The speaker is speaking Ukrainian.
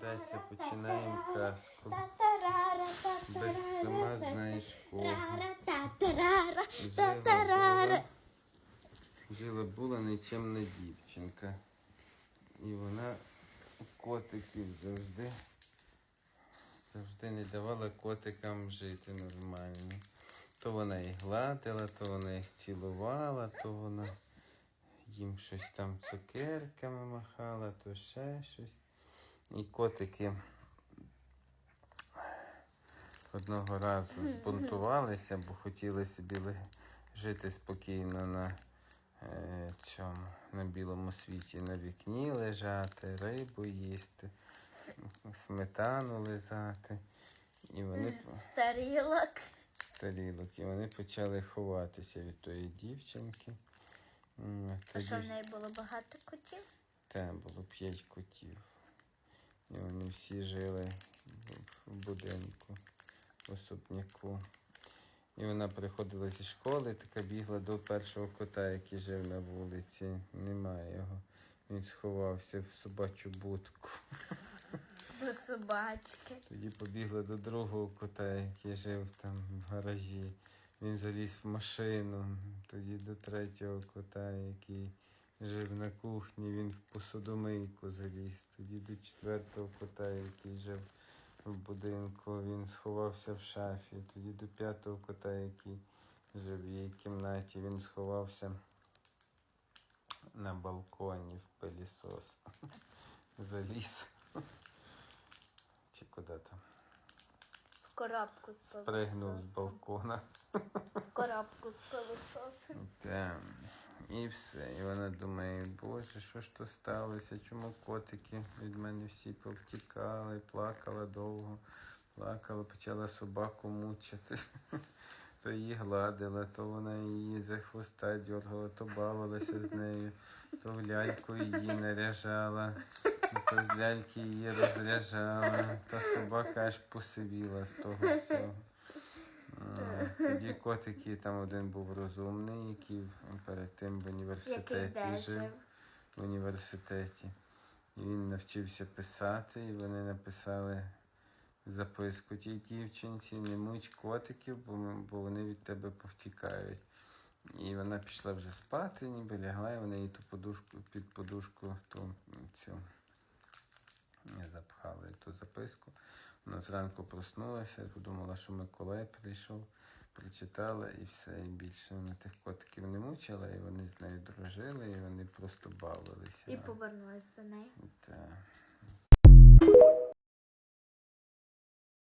Одеся починаємо казку. Без сама знаєш кого. Жила була, жила була нечемна дівчинка. І вона котиків завжди, завжди не давала котикам жити нормально. То вона їх гладила, то вона їх цілувала, то вона їм щось там цукерками махала, то ще щось. І котики одного разу збунтувалися, бо хотіли собі жити спокійно на е, цьому, на білому світі, на вікні лежати, рибу їсти, сметану лизати. І вони З тарілок. з тарілок, і вони почали ховатися від тої дівчинки. А тоді що в неї було багато котів? Та було п'ять котів. І вони всі жили в- будинку, в особняку. І вона приходила зі школи, така бігла до першого кота, який жив на вулиці. Немає його. Він сховався в собачу будку. До собачки. Тоді побігла до другого кота, який жив там в гаражі. Він заліз в машину. Тоді до третього кота, який жив на кухні, він в посудомийку заліз. Тоді до четвертого кота, який жив в будинку, він сховався в шафі. Тоді до п'ятого кота, який жив в її кімнаті, він сховався на балконі в пилісос. Заліз. Чи куди там? В коробку з Пригнув з балкона. В коробку з пилососом. І все. І вона думає, боже, що ж то сталося? Чому котики від мене всі повтікали, плакала довго, плакала, почала собаку мучити. То її гладила, то вона її за хвоста дергала, то бавилася з нею, то в ляльку її наряжала, то з ляльки її розряжала, та собака аж посивіла з того всього. Тоді котики, там один був розумний, який перед тим в університеті жив. В університеті. І він навчився писати, і вони написали записку тій дівчинці, не муч котиків, бо, бо вони від тебе повтікають. І вона пішла вже спати, ніби лягла, і вони їй ту подушку під подушку ту м, цю не запхали. Вона зранку проснулася, подумала, що Миколай прийшов, прочитала і все. І більше вона тих котиків не мучила, і вони з нею дружили, і вони просто бавилися. І повернулась до неї. Та.